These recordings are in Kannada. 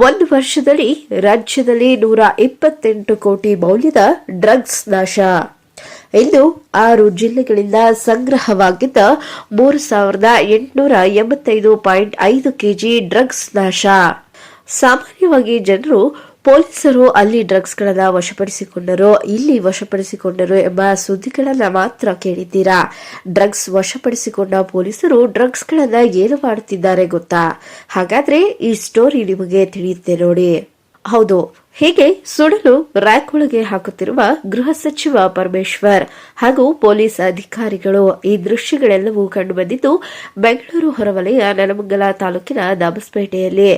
ಒಂದು ವರ್ಷದಲ್ಲಿ ರಾಜ್ಯದಲ್ಲಿ ನೂರ ಇಪ್ಪತ್ತೆಂಟು ಕೋಟಿ ಮೌಲ್ಯದ ಡ್ರಗ್ಸ್ ನಾಶ. ಇಂದು ಆರು ಜಿಲ್ಲೆಗಳಿಂದ ಸಂಗ್ರಹವಾಗಿದ್ದ ಮೂರು ಸಾವಿರದ ಎಂಟುನೂರ ಎಂಬತ್ತೈದು ಪಾಯಿಂಟ್ ಐದು ಕೆಜಿ ಡ್ರಗ್ಸ್ ನಾಶ. ಸಾಮಾನ್ಯವಾಗಿ ಜನರು ಪೊಲೀಸರು ಅಲ್ಲಿ ಡ್ರಗ್ಸ್ಗಳನ್ನ ವಶಪಡಿಸಿಕೊಂಡರು, ಇಲ್ಲಿ ವಶಪಡಿಸಿಕೊಂಡರು ಎಂಬ ಸುದ್ದಿಗಳನ್ನ ಮಾತ್ರ ಕೇಳಿದ್ದೀರಾ? ಡ್ರಗ್ಸ್ ವಶಪಡಿಸಿಕೊಂಡ ಪೊಲೀಸರು ಡ್ರಗ್ಸ್ಗಳನ್ನ ಏನು ಮಾಡುತ್ತಿದ್ದಾರೆ ಗೊತ್ತಾ? ಹಾಗಾದ್ರೆ ಈ ಸ್ಟೋರಿ ನಿಮಗೆ ತಿಳಿಯುತ್ತೆ ನೋಡಿ. ಹೌದು ಹೀಗೆ ಸುಡಲು ರ್ಯಾಕ್ ಒಳಗೆ ಹಾಕುತ್ತಿರುವ ಗೃಹ ಸಚಿವ ಪರಮೇಶ್ವರ್ ಹಾಗೂ ಪೊಲೀಸ್ ಅಧಿಕಾರಿಗಳು ಈ ದೃಶ್ಯಗಳೆಲ್ಲವೂ ಕಂಡುಬಂದಿದ್ದು, ಬೆಂಗಳೂರು ಹೊರವಲಯ ನೆಲಮಂಗಲ ತಾಲೂಕಿನ ದಾಬಸ್ಪೇಟೆಯಲ್ಲಿ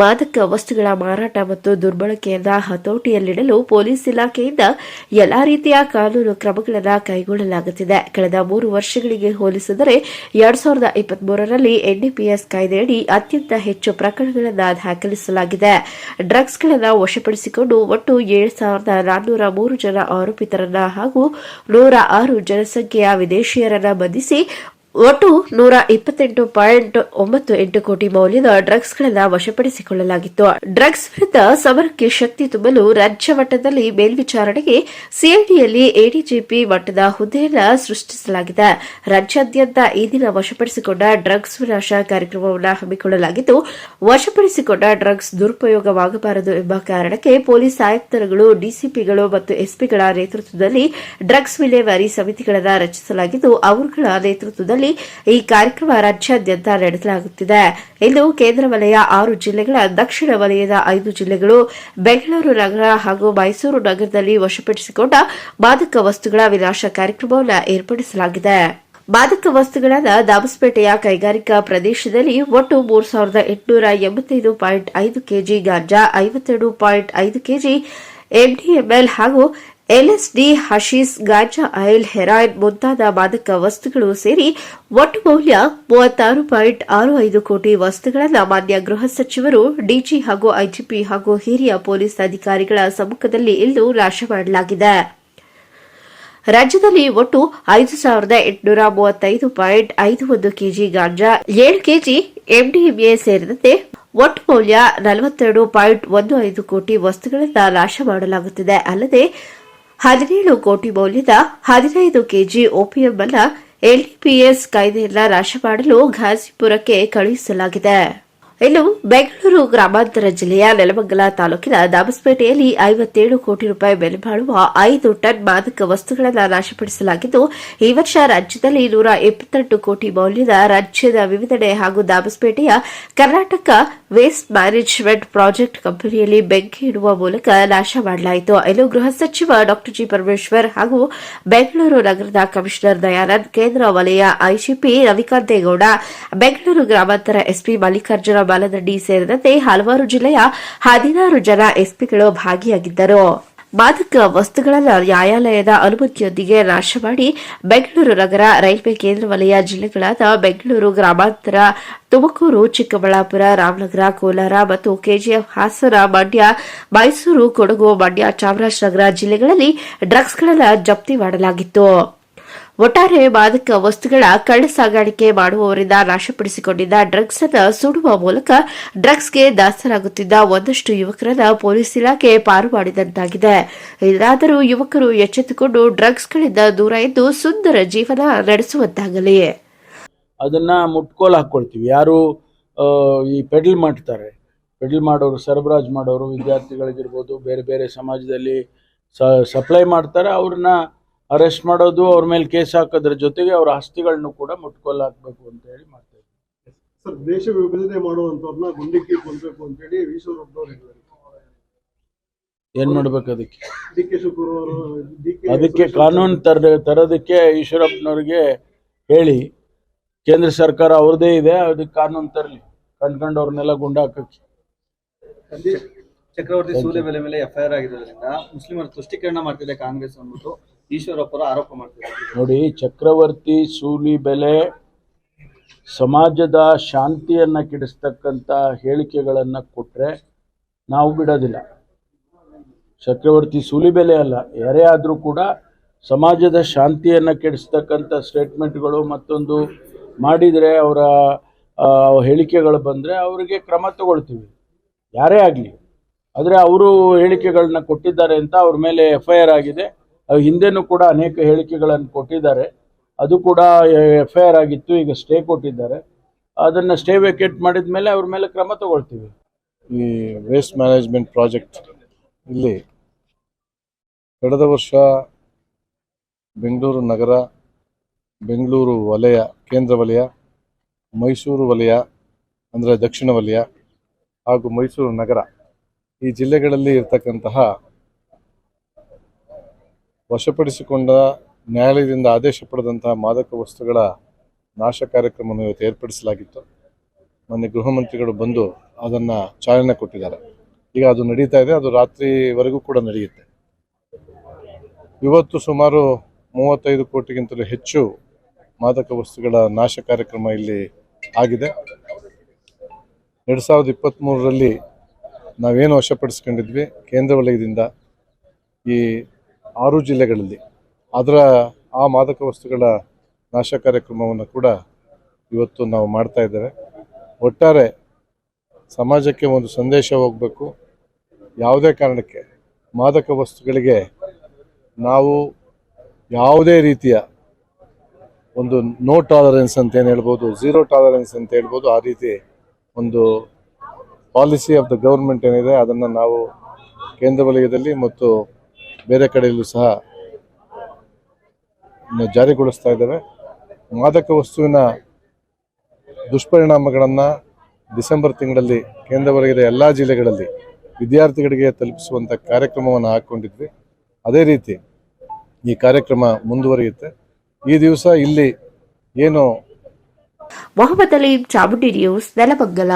ಮಾದಕ ವಸ್ತುಗಳ ಮಾರಾಟ ಮತ್ತು ದುರ್ಬಳಕೆಯನ್ನ ಹತೋಟಿಯಲ್ಲಿಡಲು ಪೊಲೀಸ್ ಇಲಾಖೆಯಿಂದ ಎಲ್ಲಾ ರೀತಿಯ ಕಾನೂನು ಕ್ರಮಗಳನ್ನು ಕೈಗೊಳ್ಳಲಾಗುತ್ತಿದೆ. ಕಳೆದ ಮೂರು ವರ್ಷಗಳಿಗೆ ಹೋಲಿಸಿದರೆ ಎರಡ್ ಸಾವಿರದ ಇಪ್ಪತ್ಮೂರರಲ್ಲಿ ಎನ್ಡಿಪಿಎಸ್ ಕಾಯ್ದೆಯಡಿ ಅತ್ಯಂತ ಹೆಚ್ಚು ಪ್ರಕರಣಗಳನ್ನು ದಾಖಲಿಸಲಾಗಿದೆ. ಡ್ರಗ್ಸ್ಗಳನ್ನು ವಶಪಡಿಸಿಕೊಂಡು ಒಟ್ಟು ಏಳು ಸಾವಿರದ ನಾನ್ನೂರ ಮೂರು ಜನ ಆರೋಪಿತರನ್ನ ಹಾಗೂ ನೂರ ಆರು ಜನಸಂಖ್ಯೆಯ ವಿದೇಶಿಯರನ್ನ ಬಂಧಿಸಿ ಒಟ್ಟು ನೂರ ಇಪ್ಪತ್ತೆಂಟು ಪಾಯಿಂಟ್ ಒಂಬತ್ತು ಎಂಟು ಕೋಟಿ ಮೌಲ್ಯದ ಡ್ರಗ್ಸ್ಗಳನ್ನ ವಶಪಡಿಸಿಕೊಳ್ಳಲಾಗಿತ್ತು. ಡ್ರಗ್ಸ್ ವಿರುದ್ಧ ಸಮರಕ್ಕೆ ಶಕ್ತಿ ತುಂಬಲು ರಾಜ್ಯ ಮಟ್ಟದಲ್ಲಿ ಮೇಲ್ವಿಚಾರಣೆಗೆ ಸಿಐಡಿಯಲ್ಲಿ ಎಡಿಜಿಪಿ ಮಟ್ಟದ ಹುದ್ದೆಯನ್ನ ಸೃಷ್ಟಿಸಲಾಗಿದೆ. ರಾಜ್ಯಾದ್ಯಂತ ಈ ದಿನ ವಶಪಡಿಸಿಕೊಂಡ ಡ್ರಗ್ಸ್ ವಿನಾಶ ಕಾರ್ಯಕ್ರಮವನ್ನು ಹಮ್ಮಿಕೊಳ್ಳಲಾಗಿದ್ದು, ವಶಪಡಿಸಿಕೊಂಡ ಡ್ರಗ್ಸ್ ದುರುಪಯೋಗವಾಗಬಾರದು ಎಂಬ ಕಾರಣಕ್ಕೆ ಪೊಲೀಸ್ ಆಯುಕ್ತರುಗಳು, ಡಿಸಿಪಿಗಳು ಮತ್ತು ಎಸ್ಪಿಗಳ ನೇತೃತ್ವದಲ್ಲಿ ಡ್ರಗ್ಸ್ ವಿಲೇವಾರಿ ಸಮಿತಿಗಳನ್ನು ರಚಿಸಲಾಗಿದ್ದು, ಅವರುಗಳ ನೇತೃತ್ವದಲ್ಲಿ ಈ ಕಾರ್ಯಕ್ರಮ ರಾಜ್ಯಾದ್ಯಂತ ನಡೆಸಲಾಗುತ್ತಿದೆ. ಇಂದು ಕೇಂದ್ರ ವಲಯ ಆರು ಜಿಲ್ಲೆಗಳ, ದಕ್ಷಿಣ ವಲಯದ ಐದು ಜಿಲ್ಲೆಗಳು ಬೆಂಗಳೂರು ನಗರ ಹಾಗೂ ಮೈಸೂರು ನಗರದಲ್ಲಿ ವಶಪಡಿಸಿಕೊಂಡ ಮಾದಕ ವಸ್ತುಗಳ ವಿನಾಶ ಕಾರ್ಯಕ್ರಮವನ್ನು ಏರ್ಪಡಿಸಲಾಗಿದೆ. ಮಾದಕ ವಸ್ತುಗಳಾದ ದಾಬಸ್ಪೇಟೆಯ ಕೈಗಾರಿಕಾ ಪ್ರದೇಶದಲ್ಲಿ ಒಟ್ಟು ಮೂರು ಸಾವಿರದ ಎಂಟುನೂರ ಎಂಬತ್ತೈದು ಪಾಯಿಂಟ್ ಐದು ಕೆಜಿ, ಗಾಂಜಾ ಐವತ್ತೆರಡು ಪಾಯಿಂಟ್ ಐದು ಕೆಜಿ ಎಂಡಿಎಂಎಲ್ ಹಾಗೂ ಎಲ್ಎಸ್ಡಿ ಹಶೀಸ್ ಗಾಂಜಾ ಆಯಿಲ್ ಹೆರಾಯಿನ್ ಮುಂತಾದ ಮಾದಕ ವಸ್ತುಗಳು ಸೇರಿ ಒಟ್ಟು ಮೌಲ್ಯ ಮೂವತ್ತಾರು ಪಾಯಿಂಟ್ ಆರು ಐದು ಕೋಟಿ ವಸ್ತುಗಳನ್ನು ಮಾನ್ಯ ಗೃಹ ಸಚಿವರು ಡಿಜಿ ಹಾಗೂ ಐಜಿಪಿ ಹಾಗೂ ಹಿರಿಯ ಪೊಲೀಸ್ ಅಧಿಕಾರಿಗಳ ಸಮ್ಮುಖದಲ್ಲಿ ಇಂದು ನಾಶ ಮಾಡಲಾಗಿದೆ. ರಾಜ್ಯದಲ್ಲಿ ಒಟ್ಟು ಐದು ಸಾವಿರದ ಎಂಟುನೂರ ಮೂವತ್ತೈದು ಪಾಯಿಂಟ್ ಐದು ಒಂದು ಕೆಜಿ ಗಾಂಜಾ, ಏಳು ಕೆಜಿ ಎಂಡಿಎಂಎ ಸೇರಿದಂತೆ ಒಟ್ಟು ಮೌಲ್ಯ ನಲವತ್ತೆರಡು ಪಾಯಿಂಟ್ ಒಂದು ಐದು ಕೋಟಿ ವಸ್ತುಗಳನ್ನು ನಾಶ ಮಾಡಲಾಗುತ್ತಿದೆ. ಅಲ್ಲದೆ ಹದಿನೇಳು ಕೋಟಿ ಮೌಲ್ಯದ ಹದಿನೈದು ಕೆಜಿ ಓಪಿಎಂ ಅನ್ನ ಎಲ್ಡಿಪಿಎಸ್ ಕಾಯ್ದೆಯನ್ನ ನಾಶ ಮಾಡಲು ಘಾಜಿಪುರಕ್ಕೆ ಕಳುಹಿಸಲಾಗಿದೆ. ಇನ್ನು ಬೆಂಗಳೂರು ಗ್ರಾಮಾಂತರ ಜಿಲ್ಲೆಯ ನೆಲಮಂಗಲ ತಾಲೂಕಿನ ದಾಬಸ್ಪೇಟೆಯಲ್ಲಿ ಐವತ್ತೇಳು ಕೋಟಿ ರೂಪಾಯಿ ಬೆಲೆ ಬಾಳುವ ಐದು ಟನ್ ಮಾದಕ ವಸ್ತುಗಳನ್ನು ನಾಶಪಡಿಸಲಾಗಿದ್ದು, ಈ ವರ್ಷ ರಾಜ್ಯದಲ್ಲಿ ನೂರ ಇಪ್ಪತ್ತೆಂಟು ಕೋಟಿ ಮೌಲ್ಯದ ರಾಜ್ಯದ ವಿವಿಧೆಡೆ ಹಾಗೂ ದಾಬಸ್ಪೇಟೆಯ ಕರ್ನಾಟಕ ವೇಸ್ಟ್ ಮ್ಯಾನೇಜ್ಮೆಂಟ್ ಪ್ರಾಜೆಕ್ಟ್ ಕಂಪನಿಯಲ್ಲಿ ಬೆಂಕಿ ಇಡುವ ಮೂಲಕ ನಾಶ ಮಾಡಲಾಯಿತು. ಇನ್ನು ಗೃಹ ಸಚಿವ ಡಾ ಜಿ ಪರಮೇಶ್ವರ್ ಹಾಗೂ ಬೆಂಗಳೂರು ನಗರದ ಕಮಿಷನರ್ ದಯಾನಂದ್, ಕೇಂದ್ರ ವಲಯ ಐಜಿಪಿ ರವಿಕಾಂತೇಗೌಡ, ಬೆಂಗಳೂರು ಗ್ರಾಮಾಂತರ ಎಸ್ಪಿ ಮಲ್ಲಿಕಾರ್ಜುನ ಬಾಲದಂಡಿ ಸೇರಿದಂತೆ ಹಲವಾರು ಜಿಲ್ಲೆಯ ಹದಿನಾರು ಜನ ಎಸ್ಪಿಗಳು ಭಾಗಿಯಾಗಿದ್ದರು. ಮಾದಕ ವಸ್ತುಗಳನ್ನು ನ್ಯಾಯಾಲಯದ ಅನುಮತಿಯೊಂದಿಗೆ ನಾಶ ಮಾಡಿ ಬೆಂಗಳೂರು ನಗರ ರೈಲ್ವೆ ಕೇಂದ್ರ ವಲಯ ಜಿಲ್ಲೆಗಳಾದ ಬೆಂಗಳೂರು, ಗ್ರಾಮಾಂತರ, ತುಮಕೂರು, ಚಿಕ್ಕಬಳ್ಳಾಪುರ, ರಾಮನಗರ, ಕೋಲಾರ ಮತ್ತು ಕೆಜಿಎಫ್, ಹಾಸನ, ಮಂಡ್ಯ, ಮೈಸೂರು, ಕೊಡಗು, ಮಂಡ್ಯ, ಚಾಮರಾಜನಗರ ಜಿಲ್ಲೆಗಳಲ್ಲಿ ಡ್ರಗ್ಸ್ಗಳನ್ನು ಜಪ್ತಿ ಮಾಡಲಾಗಿತ್ತು. ಒಟ್ಟಾರೆ ಮಾದಕ ವಸ್ತುಗಳ ಕಳ್ಳ ಸಾಗಾಣಿಕೆ ಮಾಡುವವರಿಂದ ನಾಶಪಡಿಸಿಕೊಂಡಿದ್ದ ಡ್ರಗ್ಸ್ ಅನ್ನು ಸುಡುವ ಮೂಲಕ ಡ್ರಗ್ಸ್ಗೆ ದಾಸರಾಗುತ್ತಿದ್ದ ಒಂದಷ್ಟು ಯುವಕರನ್ನ ಪೊಲೀಸ್ ಇಲಾಖೆ ಪಾರು ಮಾಡಿದಂತಾಗಿದೆ. ಇದಾದರೂ ಯುವಕರು ಎಚ್ಚೆತ್ತುಕೊಂಡು ಡ್ರಗ್ಸ್ಗಳಿಂದ ದೂರ ಇದ್ದು ಸುಂದರ ಜೀವನ ನಡೆಸುವಂತಾಗಲಿ. ಅದನ್ನ ಮುಟ್ಕೋಲ್ ಹಾಕೊಳ್ತೀವಿ. ಯಾರು ಈ ಪೆಡಲ್ ಮಾಡ್ತಾರೆ. ಪೆಡಲ್ ಮಾಡೋರು ಸರಬರಾಜು ಮಾಡೋರು ವಿದ್ಯಾರ್ಥಿಗಳಿಗಿರ್ಬೋದು, ಬೇರೆ ಬೇರೆ ಸಮಾಜದಲ್ಲಿ ಸಪ್ಲೈ ಮಾಡ್ತಾರೆ. ಅವ್ರನ್ನ ಅರೆಸ್ಟ್ ಮಾಡೋದು ಅವ್ರ ಮೇಲೆ ಕೇಸ್ ಹಾಕೋದ್ರ ಜೊತೆಗೆ ಅವ್ರ ಆಸ್ತಿಗಳನ್ನು ಕೂಡ ಮುಟ್ಕೊಲ್ ಹಾಕ್ಬೇಕು ಅಂತ ಹೇಳಿ ಮಾಡ್ತಾ ಇದ್ದೀವಿ ಸರ್ ದೇಶ ವಿಭಜನೆ ಮಾಡುವಂತವ್ರನ್ನ ಗುಂಡಿಕ್ಕಿ ಕೊಲ್ಬೇಕು ಅಂತ ಹೇಳಿ ಹೇಳಿದ್ದಾರೆ. ಏನ್ ಮಾಡ್ಬೇಕು ಅದಕ್ಕೆ? ಡಿ ಕೆ ಶಿವಕುಮಾರ್ ಅದಕ್ಕೆ ಕಾನೂನು ತರ ತರೋದಕ್ಕೆ ಈಶ್ವರಪ್ಪನವ್ರಿಗೆ ಹೇಳಿ ಕೇಂದ್ರ ಸರ್ಕಾರ ಅವ್ರದೇ ಇದೆ ಅದಕ್ಕೆ ಕಾನೂನು ತರಲಿ ಗುಂಡ ಹಾಕಕ್ಕೆ. ಚಕ್ರವರ್ತಿ ಸೂರ್ಯ ಬೆಲೆ ಮೇಲೆ ಎಫ್ಐಆರ್ ಆಗಿರೋದ್ರಿಂದ ಮುಸ್ಲಿಮರ ತುಷ್ಟೀಕರಣ ಮಾಡ್ತಿದೆ ಕಾಂಗ್ರೆಸ್ ಅಂದ್ಬಿಟ್ಟು. ಈಶ್ವರಪ್ಪರ ಆರೋಪ ಮಾಡ್ತಿದ್ದಾರೆ. ನೋಡಿ, ಚಕ್ರವರ್ತಿ ಸೂಲಿ ಬೆಲೆ ಸಮಾಜದ ಶಾಂತಿಯನ್ನ ಕೆಡಿಸ್ತಕ್ಕಂಥ ಹೇಳಿಕೆಗಳನ್ನ ಕೊಟ್ರೆ ನಾವು ಬಿಡೋದಿಲ್ಲ. ಚಕ್ರವರ್ತಿ ಸೂಲಿಬೆಲೆ ಅಲ್ಲ, ಯಾರೇ ಆದರೂ ಕೂಡ ಸಮಾಜದ ಶಾಂತಿಯನ್ನ ಕೆಡಿಸ್ತಕ್ಕಂಥ ಸ್ಟೇಟ್ಮೆಂಟ್ಗಳು ಮತ್ತೊಂದು ಮಾಡಿದರೆ ಅವರ ಹೇಳಿಕೆಗಳು ಬಂದರೆ ಅವರಿಗೆ ಕ್ರಮ ತಗೊಳ್ತೀವಿ. ಯಾರೇ ಆಗಲಿ. ಆದರೆ ಅವರು ಹೇಳಿಕೆಗಳನ್ನ ಕೊಟ್ಟಿದ್ದಾರೆ ಅಂತ ಅವ್ರ ಮೇಲೆ ಎಫ್ ಐ ಆರ್ ಆಗಿದೆ. ಹಿಂದೆನೂ ಕೂಡ ಅನೇಕ ಹೇಳಿಕೆಗಳನ್ನು ಕೊಟ್ಟಿದ್ದಾರೆ. ಅದು ಕೂಡ ಎಫ್ ಐ ಆರ್ ಆಗಿತ್ತು, ಈಗ ಸ್ಟೇ ಕೊಟ್ಟಿದ್ದಾರೆ. ಅದನ್ನು ಸ್ಟೇ ವೇಕೇಟ್ ಮಾಡಿದ ಮೇಲೆ ಅವ್ರ ಮೇಲೆ ಕ್ರಮ ತಗೊಳ್ತೀವಿ. ಈ ವೇಸ್ಟ್ ಮ್ಯಾನೇಜ್ಮೆಂಟ್ ಪ್ರಾಜೆಕ್ಟ್ ಇಲ್ಲಿ ಕಳೆದ ವರ್ಷ ಬೆಂಗಳೂರು ನಗರ, ಬೆಂಗಳೂರು ವಲಯ, ಕೇಂದ್ರ ವಲಯ, ಮೈಸೂರು ವಲಯ, ಅಂದರೆ ದಕ್ಷಿಣ ವಲಯ ಹಾಗೂ ಮೈಸೂರು ನಗರ ಈ ಜಿಲ್ಲೆಗಳಲ್ಲಿ ಇರ್ತಕ್ಕಂತಹ ವಶಪಡಿಸಿಕೊಂಡ ನ್ಯಾಯಾಲಯದಿಂದ ಆದೇಶ ಪಡೆದಂತಹ ಮಾದಕ ವಸ್ತುಗಳ ನಾಶ ಕಾರ್ಯಕ್ರಮವನ್ನು ಇವತ್ತು ಏರ್ಪಡಿಸಲಾಗಿತ್ತು. ಮೊನ್ನೆ ಗೃಹ ಮಂತ್ರಿಗಳು ಬಂದು ಅದನ್ನು ಚಾಲನೆ ಕೊಟ್ಟಿದ್ದಾರೆ. ಈಗ ಅದು ನಡೀತಾ ಇದೆ, ಅದು ರಾತ್ರಿವರೆಗೂ ಕೂಡ ನಡೆಯುತ್ತೆ. ಇವತ್ತು ಸುಮಾರು ಮೂವತ್ತೈದು ಕೋಟಿಗಿಂತಲೂ ಹೆಚ್ಚು ಮಾದಕ ವಸ್ತುಗಳ ನಾಶ ಕಾರ್ಯಕ್ರಮ ಇಲ್ಲಿ ಆಗಿದೆ. ಎರಡು ಸಾವಿರದ ಇಪ್ಪತ್ತ್ಮೂರರಲ್ಲಿ ನಾವೇನು ವಶಪಡಿಸ್ಕೊಂಡಿದ್ವಿ? ಕೇಂದ್ರ ವಲಯದಿಂದ ಈ ಆರು ಜಿಲ್ಲೆಗಳಲ್ಲಿ. ಅದರ ಆ ಮಾದಕ ವಸ್ತುಗಳ ನಾಶ ಕಾರ್ಯಕ್ರಮವನ್ನು ಕೂಡ ಇವತ್ತು ನಾವು ಮಾಡ್ತಾ ಇದ್ದೇವೆ. ಒಟ್ಟಾರೆ ಸಮಾಜಕ್ಕೆ ಒಂದು ಸಂದೇಶ ಹೋಗಬೇಕು. ಯಾವುದೇ ಕಾರಣಕ್ಕೆ ಮಾದಕ ವಸ್ತುಗಳಿಗೆ ನಾವು ಯಾವುದೇ ರೀತಿಯ ಒಂದು ನೋ ಟಾಲರೆನ್ಸ್ ಅಂತ ಏನು ಹೇಳ್ಬೋದು ಝೀರೋ ಟಾಲರೆನ್ಸ್ ಅಂತ ಹೇಳ್ಬೋದು, ಆ ರೀತಿ ಒಂದು ಪಾಲಿಸಿ ಆಫ್ ದ ಗೌರ್ಮೆಂಟ್ ಏನಿದೆ, ಅದನ್ನು ನಾವು ಕೇಂದ್ರ ವಲಯದಲ್ಲಿ ಮತ್ತು ಬೇರೆ ಕಡೆಯಲ್ಲೂ ಸಹ ಜಾರಿಗೊಳಿಸ್ತಾ ಇದ್ದೇವೆ. ಮಾದಕ ವಸ್ತುವಿನ ದುಷ್ಪರಿಣಾಮಗಳನ್ನು ಡಿಸೆಂಬರ್ ತಿಂಗಳಲ್ಲಿ ಕೇಂದ್ರ ವಲಯದ ಎಲ್ಲ ಜಿಲ್ಲೆಗಳಲ್ಲಿ ವಿದ್ಯಾರ್ಥಿಗಳಿಗೆ ತಲುಪಿಸುವಂಥ ಕಾರ್ಯಕ್ರಮವನ್ನು ಹಾಕ್ಕೊಂಡಿದ್ವಿ ಅದೇ ರೀತಿ ಈ ಕಾರ್ಯಕ್ರಮ ಮುಂದುವರಿಯುತ್ತೆ. ಈ ದಿವಸ ಇಲ್ಲಿ ಏನು? ಮೊಹಮ್ಮದ್ ಅಲೀಂ ಚಾಮುಂಡಿ ನ್ಯೂಸ್ ನೆಲಮಂಗಲ.